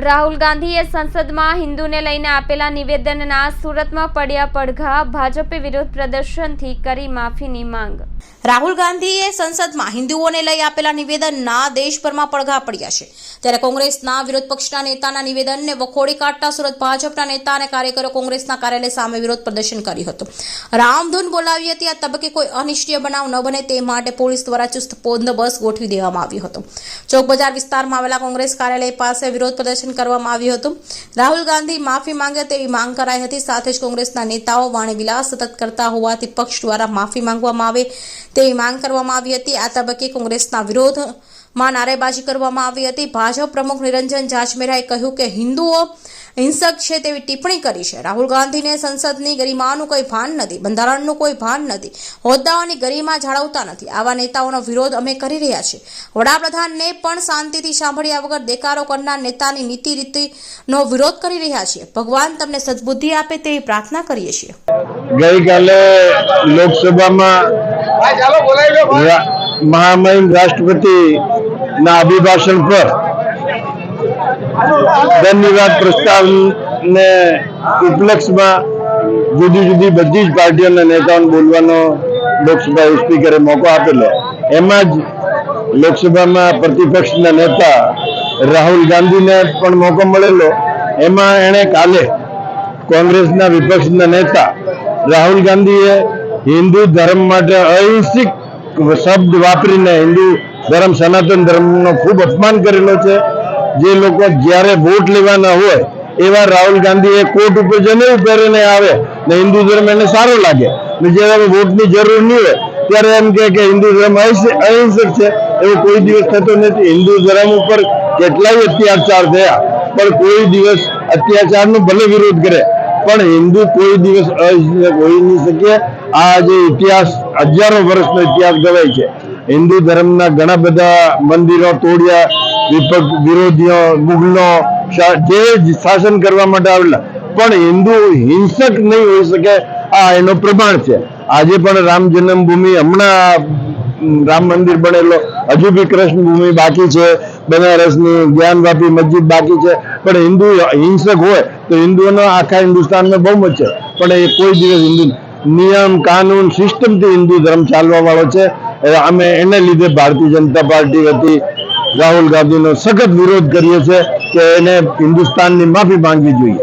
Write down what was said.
રાહુલ ગાંધીએ સંસદમાં હિન્દુને લઈને આપેલા નિવેદનના સુરતમાં પડ્યા પડઘા ભાજપે વિરોધ પ્રદર્શનથી કરી માફીની માંગ. રાહુલ ગાંધીએ સંસદમાં હિન્દુઓને લઈ આપેલા નિવેદનના દેશભરમાં પડઘા પડ્યા છે. ત્યારે કોંગ્રેસના વિરોધ પક્ષના નેતાના નિવેદનને વખોડી કાઢતા સુરત ભાજપના નેતા અને કાર્યકરો કોંગ્રેસના કાર્યાલય સામે વિરોધ પ્રદર્શન કર્યું હતું. રામધૂન બોલાવી હતી આ તબક્કે કોઈ અનિશ્ચય બનાવ ન બને તે માટે પોલીસ દ્વારા ચુસ્ત બંદોબસ્ત ગોઠવી દેવામાં આવ્યો હતો. ચોક બજાર વિસ્તારમાં આવેલા કોંગ્રેસ કાર્યાલય પાસે વિરોધ પ્રદર્શન કરવામાં આવ્યું હતું. રાહુલ ગાંધી માફી માંગે તેવી માંગ કરાઈ હતી. સાથે જ કોંગ્રેસના નેતાઓ વાણી વિલાસ સતત કરતા હોવાથી પક્ષ દ્વારા માફી માંગવામાં આવે તેવી માંગ કરવામાં આવી હતી. આ તબક્કે કોંગ્રેસના વિરોધમાં નારેબાજી કરવામાં આવી હતી. ભાજપ પ્રમુખ નિરંજન જાજમેરાએ કહ્યું કે હિન્દુઓ હિંસક છે તેવી ટિપ્પણી કરી છે. રાહુલ ગાંધીને સંસદની ગરિમાનું કોઈ ભાન નથી બંધારણનું કોઈ ભાન નથી. હોદ્દાઓની ગરિમા જાળવતા નથી. આવા નેતાઓનો વિરોધ અમે કરી રહ્યા છીએ. વડાપ્રધાનને પણ શાંતિથી સાંભળ્યા વગર દેકારો કરનાર નેતાની નીતિ રીતિનો વિરોધ કરી રહ્યા છીએ. ભગવાન તમને સદબુદ્ધિ આપે તેવી પ્રાર્થના કરીએ છીએ. ગઈકાલે લોકસભામાં મહામહિમ રાષ્ટ્રપતિ ના અભિભાષણ પર ધન્યવાદ પ્રસ્તાવને ઉપલક્ષમાં જુદી જુદી બધી જ પાર્ટીઓના નેતાઓને બોલવાનો લોકસભા સ્પીકરે મોકો આપેલો. એમાં જ લોકસભામાં પ્રતિપક્ષના નેતા રાહુલ ગાંધીને પણ મોકો મળેલો. એમાં એણે કાલે કોંગ્રેસના વિપક્ષના નેતા રાહુલ ગાંધીએ હિન્દુ ધર્મ માટે અહિંસિક શબ્દ વાપરીને હિન્દુ ધર્મ, સનાતન ધર્મનો ખૂબ અપમાન કરેલો છે. જે લોકો જ્યારે વોટ લેવાના હોય, એવા રાહુલ ગાંધી એ કોર્ટ ઉપર જનેऊ પહેરીને આવે ને હિન્દુ ધર્મ એને સારો લાગે. ને જ્યારે વોટની જરૂર નહીં હોય, ત્યારે એમ કહે કે હિન્દુ ધર્મ અહિંસ- અહિંસક છે. એવું કોઈ દિવસ થતો નથી. હિન્દુ ધર્મ ઉપર કેટલાય અત્યાચાર થયા. પણ કોઈ દિવસ અત્યાચારનો ભલે વિરોધ કરે, પણ હિન્દુ કોઈ દિવસ અહિંસક હોઈ નહીં શકે. આ જે ઇતિહાસ હજારો વર્ષનો ઇતિહાસ ગવાય છે. હિન્દુ ધર્મના ઘણા બધા મંદિરો તોડ્યા વિપક્ષ વિરોધીઓ, મુગલો જે શાસન કરવા માટે આવેલા. પણ હિન્દુ હિંસક નહીં હોઈ શકે, આ એનો પ્રમાણ છે. આજે પણ રામ જન્મભૂમિ હમણાં રામ મંદિર બનેલો. હજુ બી કૃષ્ણ ભૂમિ બાકી છે. બનારસની જ્ઞાનવાપી મસ્જિદ બાકી છે. પણ હિન્દુ હિંસક હોય, તો હિન્દુઓનો આખા હિન્દુસ્તાનમાં બહુ જ છે પણ એ કોઈ દિવસ હિન્દુ નિયમ, કાનૂન સિસ્ટમથી હિન્દુ ધર્મ ચાલવા વાળો છે. અમે એને લીધે ભારતીય જનતા પાર્ટી વતી રાહુલ ગાંધીનો સખત વિરોધ કરીએ છીએ કે એને હિન્દુસ્તાનની માફી માંગવી જોઈએ.